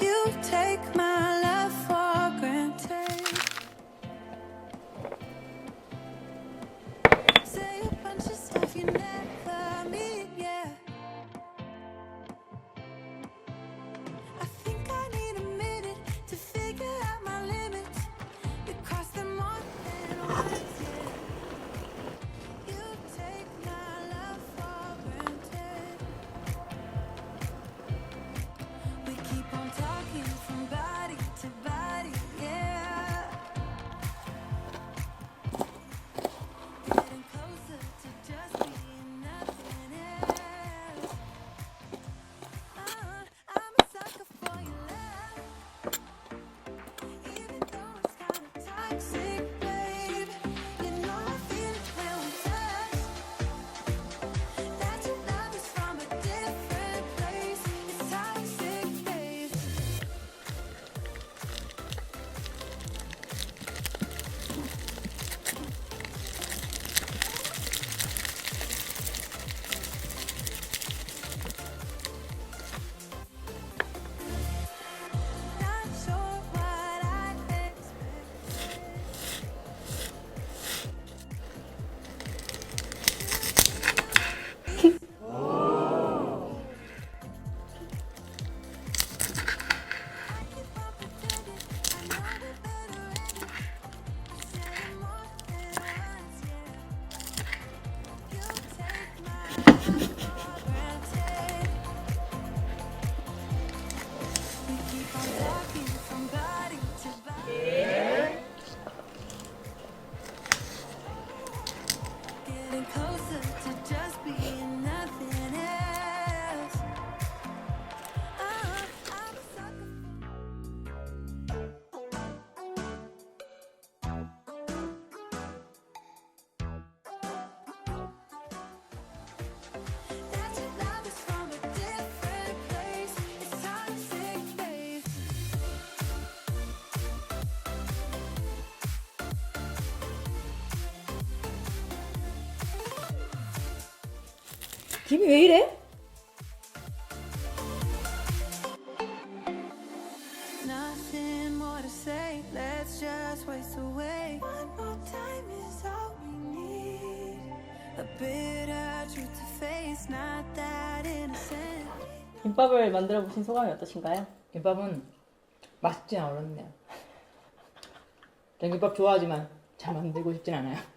you take my closer to just being 김이 왜 이래? 김밥을 만들어 보신 소감이 어떠신가요? 김밥은 맛있진 않았네요. 전 김밥 좋아하지만 잘 만들고 싶진 않아요.